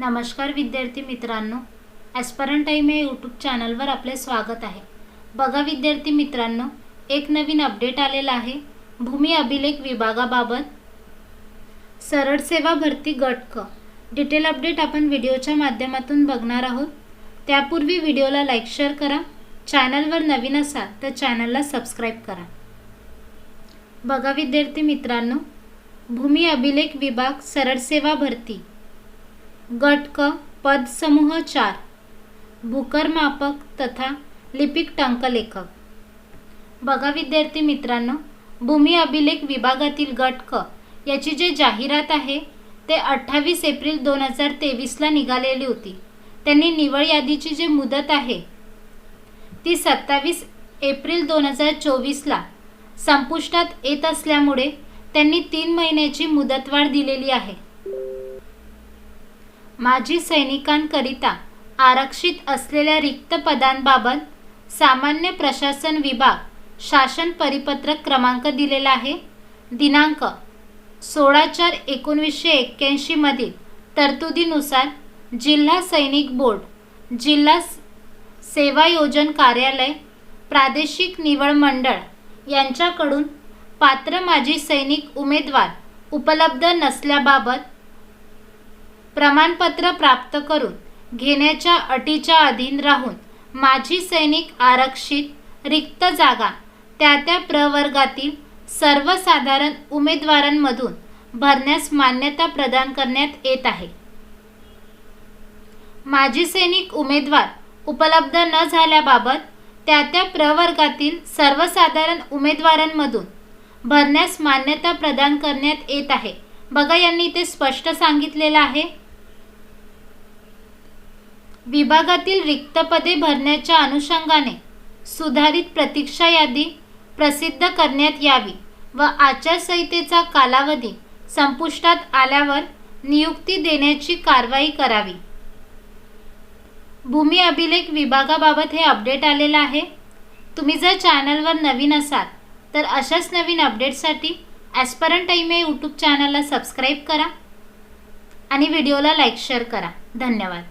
नमस्कार विद्यार्थी मित्रांनो ॲस्परंट टाईम या यूट्यूब चॅनलवर आपले स्वागत आहे. बघा विद्यार्थी मित्रांनो एक नवीन अपडेट आलेला आहे. भूमी अभिलेख विभागाबाबत. सरळ सेवा भरती गट क डिटेल अपडेट आपण व्हिडिओच्या माध्यमातून बघणार आहोत. त्यापूर्वी व्हिडिओला लाईक शेअर करा. चॅनलवर नवीन असाल तर चॅनलला सबस्क्राईब करा. बघा विद्यार्थी मित्रांनो भूमी अभिलेख विभाग सरळ सेवा भरती. गट क पद समूह चार. भूकरमापक तथा लिपिक टंकलेखक बघा विद्यार्थी मित्रांनो भूमी अभिलेख विभागातील गट क. याची जे जाहिरात आहे ते अठ्ठावीस एप्रिल दोन हजार तेवीसला निघालेली होती. त्यांनी निवड यादीची जी मुदत आहे ती सत्तावीस एप्रिल दोन हजार चोवीसला संपुष्टात येत असल्यामुळे त्यांनी तीन महिन्याची मुदतवाढ दिलेली आहे. माजी सैनिकांकरिता आरक्षित असलेल्या रिक्त पदांबाबत सामान्य प्रशासन विभाग शासन परिपत्रक क्रमांक दिलेला आहे. दिनांक सोळा चार एकोणीसशे एक्क्याऐंशीमधील तरतुदीनुसार जिल्हा सैनिक बोर्ड जिल्हा सेवा योजन कार्यालय प्रादेशिक निवड मंडळ यांच्याकडून पात्र माजी सैनिक उमेदवार उपलब्ध नसल्याबाबत प्रमाणपत्र प्राप्त करून घेण्याच्या अटीच्या अधीन राहून माजी सैनिक आरक्षित रिक्त जागा त्या त्या प्रवर्गातील सर्वसाधारण उमेदवारांमधून भरण्यास मान्यता प्रदान करण्यात येत आहे. माजी सैनिक उमेदवार उपलब्ध न झाल्याबाबत त्या त्या प्रवर्गातील सर्वसाधारण उमेदवारांमधून भरण्यास मान्यता प्रदान करण्यात येत आहे. बघा यांनी इथे स्पष्ट सांगितलेलं आहे. विभागातील रिक्त पदे भरण्याच्या अनुषंगाने सुधारित प्रतीक्षा यादी प्रसिद्ध करण्यात यावी व आचारसंहितेचा कालावधी संपुष्टात आल्यावर नियुक्ती देण्याची कारवाई करावी. भूमी अभिलेख विभागाबाबत हे अपडेट आलेलं आहे. तुम्ही जर चॅनलवर नवीन असाल तर अशाच नवीन अपडेटसाठी ॲस्परंट टाईम या यूट्यूब चॅनलला सबस्क्राईब करा आणि व्हिडिओला लाईक शेअर करा. धन्यवाद.